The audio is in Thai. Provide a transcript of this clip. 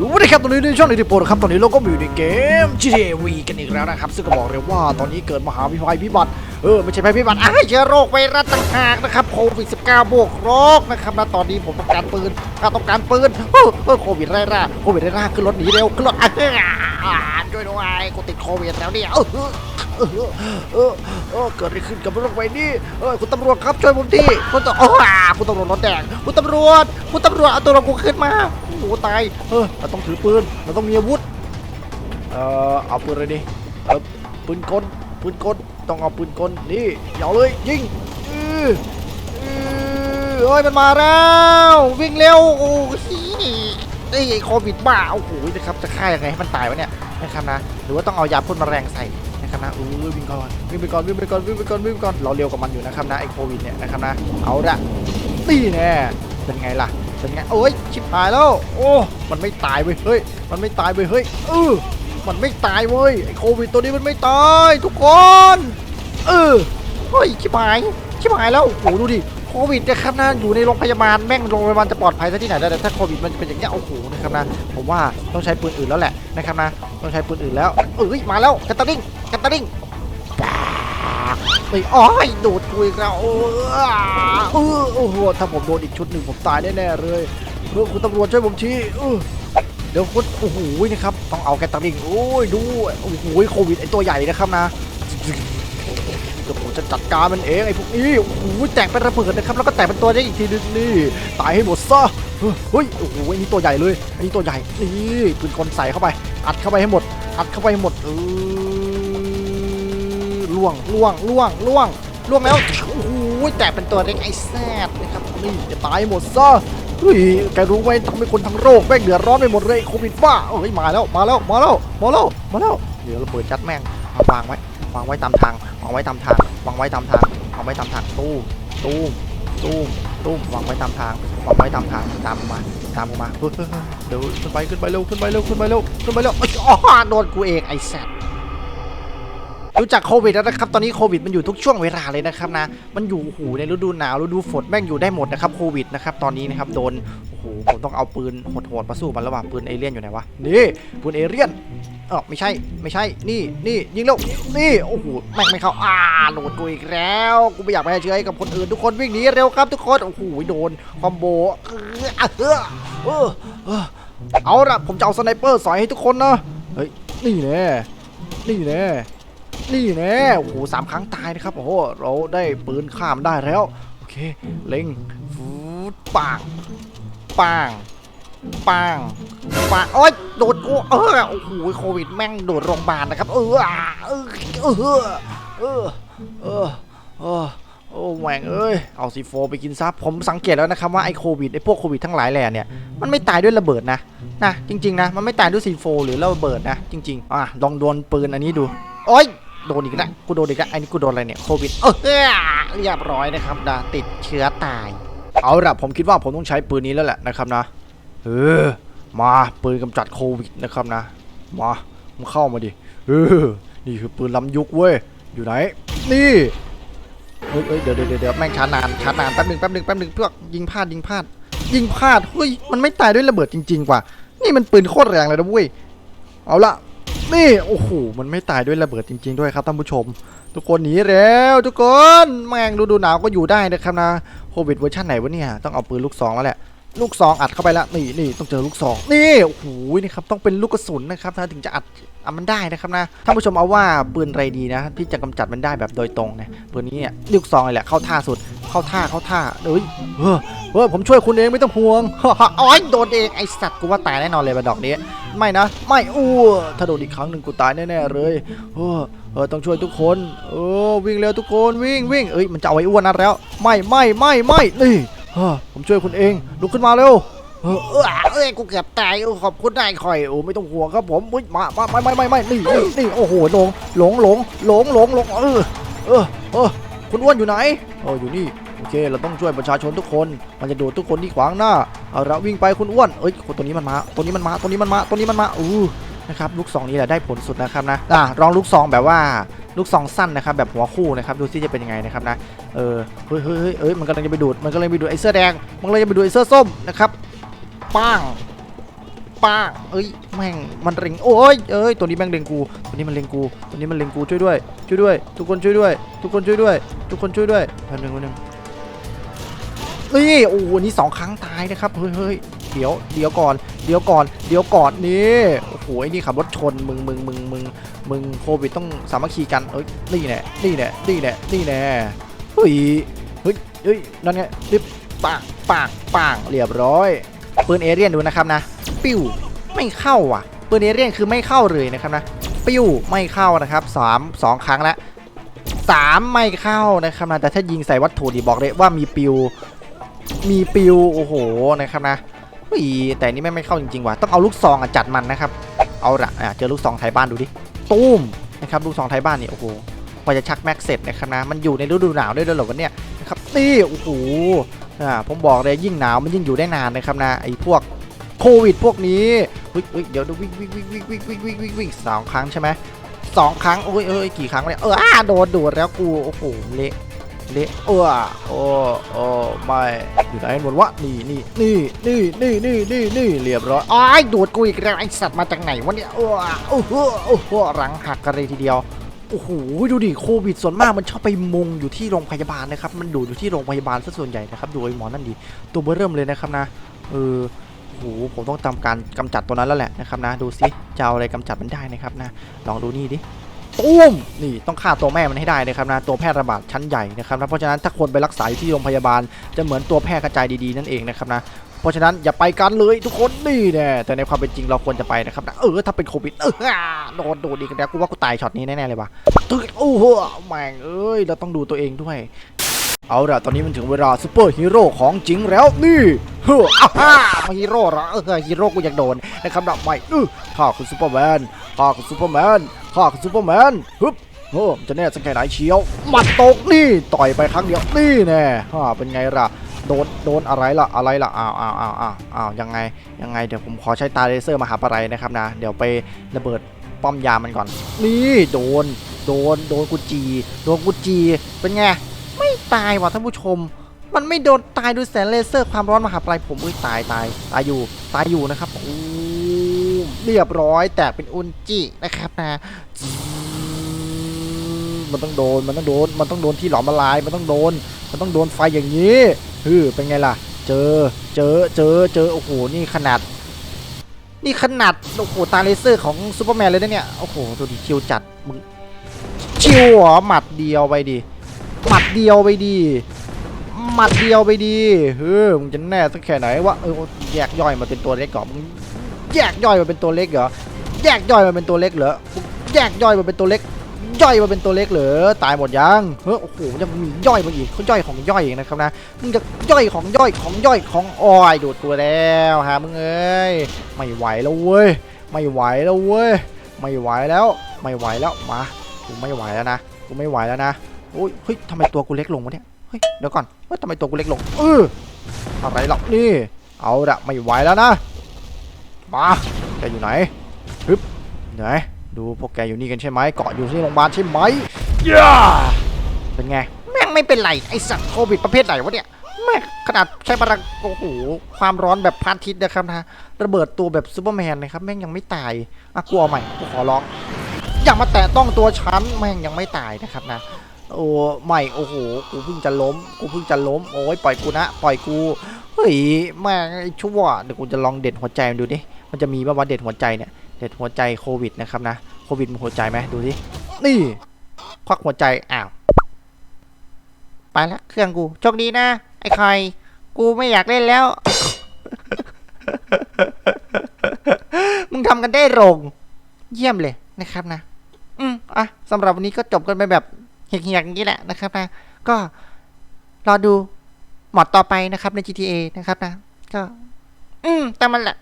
รู้ไหมครับตอนนี้ในช่องในทีโปนะครับตอนนี้เราก็มาอยู่ในเกม GTA V กันอีกแล้วนะครับ ซึ่งก็บอกเลยว่าตอนนี้เกิดมหาวิภัยพิบัติเออไม่ใช่ภัยพิบัติอะเชื้อโรคไวรัสต่างหากนะครับโควิด 19 บวกโรคนะครับนะตอนนี้ผมต้องการปืนข้าต้องการปืนเออโควิดไร้ร่าโควิดไร้ร่าขึ้นรถหนีเร็วขึ้นรถอะ เฮ้ยอ่าช่วยด้วยกูติดโควิดแล้วเนี่ยเออเออเออเออเกิดอะไรขึ้นกับโรคใบนี้เออคุณตำรวจครับช่วยผมทีคุณตำรวจอ๋อคุณตำรวจรถแดงคุณตำรวจคุณตำรวจเอาตัวเรากูขึ้นมาโอ้โหตายเออเราต้องถือปืนเราต้องมีอาวุธเอ่อเอาปืนเลยดิเออปืนกลปืนกลต้องเอาปืนกลนี่เอาเลยยิงอืออือเอ้ยมันมาแล้ววิ่งเร็วโอ้โหไอ้โควิดบ้าโอ้โหนะครับจะฆ่ายังไงให้มันตายวะเนี่ย นะครับนะ หรือว่าต้องเอายาพ่นมาแมลงใส่นะครับนะอู้วิ่งก่อนวิ่งไปก่อนวิ่งไปก่อนวิ่งไปก่อนวิ่งไปก่อนเราเร็วกว่ามันอยู่นะครับนะไอโควิดเนี่ยนะครับนะเอาละนี่แน่เป็นไงล่ะเป็นไงโอ้ยชิบหายแล้วโอ้มันไม่ตายเว้ยเฮ้ยมันไม่ตายเว้ยเฮ้ยเออมันไม่ตายเว้ยไอโควิดตัวนี้มันไม่ตายทุกคนเออเฮ้ยชิบหายชิบหายแล้วโอ้โหดูดิโควิดนะครับนะอยู่ในโรงพยาบาลแม่งโรงพยาบาลจะปลอดภัยซะที่ไหนได้แต่ถ้าโควิดมันเป็นอย่างเงี้ยโอ้โหนะครับนะผมว่าต้องใช้ปืนอื่นแล้วแหละนะครับนะ ต้องใช้ปืนอื่นแล้วเอ้ยมาแล้วแคตตอริงแคตตอริงไอ้อ้อยโดดกูอีกแล้วเออเออโอ้โหถ้าผมโดนอีกชุดหนึ่งผมตายแน่ๆเลยเออคุณตำรวจช่วยผมทีเออเดี๋ยวคุณโอ้โหนะครับต้องเอาแกตังดิงโอ้ยดูโอ้โหโควิดไอตัวใหญ่นะครับนะ เดี๋ยวผมจะจัดการมันเองไอ้พวกนี้โอ้โหแตกเป็นระเบิดนะครับแล้วก็แตกเป็นตัวได้อีกทีนึงนี่ตายให้หมดซะเฮ้ยโอ้โหอันนี้ตัวใหญ่เลยอันนี้ตัวใหญ่นี่ปืนกลใส่เข้าไป อัดเข้าไปให้หมด อัดเข้าไปให้หมดเออล่วงล่วงล่วงล่วงล่วงแล้วโอ้โหแตกเป็นตัวเล็กไอ้แซดนะครับนี่จะตายหมดซะเฮ้ยแกรู้ไหมทำให้คนทั้งโลกแม่งเดือดร้อนไปหมดเลยโควิดบ้าเอ้ยมาแล้วมาแล้วมาแล้วมาแล้วมาแล้วเดี๋ยวเราเปิดจัดแม่ง วางไว้วางไว้ตามทางวางไว้ตามทางวางไว้ตามทางวางไว้ตามทางตู้ตู้ตู้ตู้วางไว้ตามทางวางไว้ตามทางตามมมาตามมาเฮ้ยเฮ้ยเดี๋ยวขึ้นไปขึ้นไปเร็วขึ้นไปเร็วขึ้นไปเร็วขึ้นไปเร็วเอ้ยอ๋อโดนกูเองไอ้สัตว์รู้จักโควิดแล้วนะครับ ตอนนี้โควิดมันอยู่ทุกช่วงเวลาเลยนะครับนะ มันอยู่โอ้โหในฤดูหนาวฤดูฝนแม่งอยู่ได้หมดนะครับโควิดนะครับตอนนี้นะครับโดนโอ้โหผมต้องเอาปืนโหดๆมาสู้มันแล้วว่ะปืนเอเลี่ยนอยู่ไหนวะนี่ปืนเอเลี่ยน ออไม่ใช่ไม่ใช่ นี่นี่ยิงแล้วนี่โอ้โหแม่งไม่เข้าอ่าโดนกูอีกแล้วกูไม่อยากไปเชื้อให้กับคนอื่นทุกคนวิ่งหนีเร็วครับทุกคนโอ้โหโดนคอมโบเออะเออเออเออเอาละผมจะเอาสไนเปอร์สอยให้ทุกคนนะเฮ้ยนี่แน่นี่แน่นี่แน่โอ้โหสามครั้งตายนะครับโอ้โหเราได้ปืนข้ามได้แล้วโอเคเล็งฟูดปังปังปัง ปาโอ๊ยโดดกูเออโอ้โหโควิดแม่งโดดโรงพยาบาลนะครับ เอออะเออเออเออเออเออโอ้แหวงเอ้ย เอาซีโฟไปกินซับผมสังเกตแล้วนะครับว่าไอโควิดไอพวกโควิดทั้งหลายแหล่เนี่ย มันไม่ตายด้วยระเบิดนะ นะ จริง ๆ นะ มันไม่ตายด้วยซีโฟหรือระเบิดนะ จริง ๆ อะ ลองโดนปืนอันนี้ดู โอ๊ยโดนอีกแล้วกูโดนอีกแล้วอันนี้กูโดนอะไรเนี่ยโควิด เออเรียบร้อยนะครับนะติดเชื้อตาย เอาละผมคิดว่าผมต้องใช้ปืนนี้แล้วแหละนะครับนะ เออ มาปืนกำจัดโควิดนะครับนะ มามาเข้ามาดิเออนี่คือปืนล้ำยุคเว้ย อยู่ไหน นี่เฮ้ยเฮ้ยเดี๋ยวเดี๋ยวเดี๋ยวแม่งช้านานช้านานแป๊บหนึ่งแป๊บหนึ่งแป๊บหนึ่งเพื่อยิงพลาดยิงพลาด ยิงพลาดเฮ้ยมันไม่ตายด้วยระเบิดจริงๆว่ะนี่มันปืนโคตรแรงเลยนะเว้ยเอาละนี่โอ้โหมันไม่ตายด้วยระเบิดจริง ๆ ด้วยครับท่านผู้ชม ทุกคนหนีแล้วทุกคนแม่งดูดูหนาวก็อยู่ได้นะครับนะโควิดเวอร์ชันไหนวะเนี่ยต้องเอาปืนลูกซองแล้วแหละ ลูกซองอัดเข้าไปแล้วนี่นี่ต้องเจอลูกซองนี่โอ้โหนี่ครับต้องเป็นลูกกระสุนนะครับถ้าถึงจะอัดอะมันได้นะครับนะท่านผู้ชมเอาว่าปืนไรดีนะที่จะกำจัดมันได้แบบโดยตรงนะปืนนี้เนี่ยลูกซองเลยแหละเข้าท่าสุดเข้าท่าเข้าท่าเอ้ยเฮ้อเฮ้อผมช่วยคุณเองไม่ต้องห่วงอ๋อยโดนเองไอสัตว์กูว่าตายแน่นอนเลยบัดดอกนี้ ไม่นะ ไม่อู้ถ้าโดนอีกครั้งหนึ่งกูตายแน่ๆเลยเออเออต้องช่วยทุกคนเออวิ่งเร็วทุกคนวิ่งวิ่งเอ้ยมันจะเอาไอ้อ้วนนัดแล้ว ไม่ไม่ไม่ไม่นี่ เฮ้อผมช่วยคุณเองลุกขึ้นมาเร็วเออเออเอ้ยกูเกือบตายเออขอบคุณนายคอยโอ้ไม่ต้องห่วงครับผมอุ๊ยมามาไม่ไม่ไม่ไม่นี่นี่นี่โอ้โหหลงหลงหลงหลงหลงหลงเออเออเออคุณอ้วนอยู่ไหนเอออยู่นี่โอเค เราต้องช่วยประชาชนทุกคน มันจะโดดทุกคนที่ขวางหน้าเอาละวิ่งไปคุณอ้วนเอ้ยคนตัวนี้มันมาตัวนี้มันมาตัวนี้มันมาตัวนี้มันมาอู้นะครับลูกซองนี้แหละได้ผลสุดนะครับนะอะลองลูกซองแบบว่า ลูกซองสั้นนะครับแบบหัวคู่นะครับดูซิจะเป็นยังไงนะครับนะเออเฮ้ยเฮ้ยเฮ้ยเอ้ยมันกำลังจะไปดูดมันกำลังไปดูดไอ้เสื้อแดงมันกำลังจะไปดูดไอ้เสื้อส้มนะครับปังป้างเอ้ยแม่งมันเล็งโอ้ยเอ้ยตัวนี้แม่งเล็งกูตัวนี้มันเล็งกูตัวนี้มันเล็งกูช่วยด้วยช่วยด้วย ทุกคนช่วยด้วย ทุกคนช่วยด้วย ทุกคนช่วยด้วยแป๊บนึงแป๊บนึงนี่โอ้โหนี่สองครั้งตายนะครับเฮ้ยเฮ้ยเดี๋ยวเดี๋ยวก่อนเดี๋ยวก่อนเดี๋ยวก่อนนี่โอ้โหไอ้นี่ขับรถชนมึงมึงมึงมึง มึงโควิดต้องสามัคคีกันเอ้ยนี่แน่นี่แน่นี่แน่นี่แน่เฮ้ยเฮ้ยเฮ้ยนั่นไงดิบปางปางปางเรียบร้อยปืนเอเรียนดูนะครับนะ ปิ้วไม่เข้าอะปืนเอเรียนคือไม่เข้าเลยนะครับนะ ปิ้วไม่เข้านะครับสามสองครั้งล้วสามไม่เข้านะครับนะแต่ถ้ายิงใส่วัตถุดิบอกเลยว่ามีปิว มีปิวโอ้โหนะครับนะเฮ้ยแต่นี่ไม่ไม่เข้าจริงๆว่ะต้องเอาลูกซองอจัดมันนะครับ เอาละะเจอลูกซองไทยบ้านดูดิ ตูมนะครับลูกสองไทยบ้านนี่โอ้โหกว่าจะชักแม็กเสร็จนะครับนะมันอยู่ในฤดูหนาวด้วยด้วยหรอวันเนี้ยนะครับนี่โอ้โหอ่าผมบอกเลยยิ่งหนาวมันยิ่งอยู่ได้นานนะครับนะไอ้พวกโควิดพวกนี้วิ่งเฮ้ยเดี๋ยวดูวิ่งวิ่งวิ่งวิ่งวิ่งวิ่งวิ่งวิ่งวิ่งสองครั้งใช่ไหมสองครั้งโอ้ยเอ้ยกี่ครั้งเนี่ยเออโดนดูดแล้วกูโอ้โหเละ เละเออโอ้โอ้ไม่อยู่ไหนหมดวะนี่นี่นี่นี่นี่นี่นี่นี่เรียบร้อยอ้ายดูดกูอีกแล้วไอสัตว์มาจากไหนวะเนี่ยเออโอ้โหโอ้โหหลังหักกันเลยทีเดียวโอ้โหดูดิโควิดส่วนมากมันชอบไปมุงอยู่ที่โรงพยาบาลนะครับมันดูดอยู่ที่โรงพยาบาลซะส่วนใหญ่นะครับดูไอ้หมอนั่นดิตัวเบอร์เริ่มเลยนะครับนะเออโอ้โหผมต้องทำการกำจัดตัวนั้นแล้วแหละนะครับนะดูสิจะเอาอะไรกำจัดมันได้นะครับนะลองดูนี่ดิ ตุ้มนี่ต้องฆ่าตัวแม่มันให้ได้นะครับนะตัวแพร่ระบาดชั้นใหญ่นะครับนะเพราะฉะนั้นถ้าคนไปรักษาที่โรงพยาบาลจะเหมือนตัวแพร่กระจายดีๆนั่นเองนะครับนะเพราะฉะนั้นอย่าไปกันเลยทุกคนนี่แน่แต่ในความเป็นจริงเราควรจะไปนะครับนะเออถ้าเป็นโควิดเอออ่าโดนโดนดีกันแล้วกูว่ากูตายช็อตนี้แน่ๆเลยว่ะตึกโอ้โหแม่งเอ้ยเราต้องดูตัวเองด้วยเอาละตอนนี้มันถึงเวลาซูเปอร์ฮีโร่ของจริงแล้วนี่เฮ้ออ้าฮ่ามาฮีโร่เหรอเออฮีโร่กูอยากโดนนะครับดับใหม่เออข้าคือซูเปอร์แมนข้าคือซูเปอร์แมน ข้าคือซูเปอร์แมนฮึบโอ้มันจะแน่สักแค่ไหนเชียวหมัดตกนี่ต่อยไปครั้งเดียวนี่แน่ฮ่าเป็นไงล่ะโดนโดนอะไรล่ะอะไรล่ะอ้าวอ้าวอ้าวอ้าวอ้าวยังไงยังไงเดี๋ยวผมขอใช้ตาเลเซอร์มาหาปะไรนะครับนะ เดี๋ยวไประเบิดป้อมยามมันก่อน นี่โดนโดนโดนกูจีโดนกูจีเป็นไงไม่ตายว่ะท่านผู้ชม มันไม่โดนตายด้วยแสงเลเซอร์ความร้อนมหาปลายผมเอ้ยตายตายตายอยู่ตายอยู่นะครับโอ้ เรียบร้อยแตกเป็นอุนจินะครับนะมันต้องโดนมันต้องโดนมันต้องโดนที่หลอมละลายมันต้องโดน มันต้องโดนไฟอย่างนี้ฮือเป็นไงล่ะ เจอเจอเจอเจอโอ้โหนี่ขนาด นี่ขนาดโอ้โหตาเลเซอร์ของซูเปอร์แมนเลยนะเนี่ยโอ้โหดูดิชิวจัดมึงชิวหรอหมัดเดียวไปดิหมัดเดียวไปดิหมัดเดียวไปดิเฮ้ยมึงจะแน่สักแค่ไหนวะเออแยกย่อยมาเป็นตัวเล็กก่อนมึง แยกย่อยมาเป็นตัวเล็กเหรอแยกย่อยมาเป็นตัวเล็กเหรอแยกย่อยมาเป็นตัวเล็ก ย่อยมาเป็นตัวเล็กเหรอตายหมดยังเฮ้ยโอ้โหมันจะมีย่อยมาอีกเขาย่อยของย่อยอีกนะครับนะมึงจะย่อยของย่อยของย่อยของอ้อยดูดตัวแล้วฮะมึงเอ้ยไม่ไหวแล้วเว้ยไม่ไหวแล้วเว้ยไม่ไหวแล้วไม่ไหวแล้วมากูไม่ไหวแล้วนะกูไม่ไหวแล้วนะโอ้ยเฮ้ยทำไมตัวกูเล็กลงวะเนี่ยเฮ้ยเดี๋ยวก่อนเฮ้ยทำไมตัวกูเล็กลงเอออะไรหรอกนี่ เอาละไม่ไหวแล้วนะ มาแกอยู่ไหนฮึบไหนดูพวกแกอยู่นี่กันใช่ไหมเกาะอยู่ที่โรงพยาบาลใช่ไหมย่าเป็นไงแม่งไม่เป็นไรไอสัตว์โควิดประเภทไหนวะเนี่ยแม่งขนาดใช้พลังโอ้โหความร้อนแบบพระอาทิตย์นะครับนะระเบิดตัวแบบซูเปอร์แมนนะครับแม่งยังไม่ตายอะกลัวใหม่กูขอร้องอย่ามาแตะต้องตัวฉันแม่งยังไม่ตายนะครับนะโอ้ไม่โอ้โหกูเพิ่งจะล้มกูเพิ่งจะล้มโอ้ยปล่อยกูนะปล่อยกูเฮ้ยแม่งไอ้ชั่วเดี๋ยวกูจะลองเด็ดหัวใจมันดูดิ มันจะมีป่าวว่าเด็ดหัวใจเนี่ยเด็ดหัวใจโควิดนะครับนะโควิดมันหัวใจไหมดูดินี่ควักหัวใจอ้าวไปละเครื่องกูโชคดีนะไอ้คอยกูไม่อยากเล่นแล้ว มึงทำกันได้โรงเยี่ยมเลยนะครับนะ อืมอะสำหรับวันนี้ก็จบกันไปแบบเฮียกๆอย่างนี้แหละนะครับนะ ก็รอดูหมอดต่อไปนะครับใน GTA นะครับนะ ก็ อืมแต่มันแหละ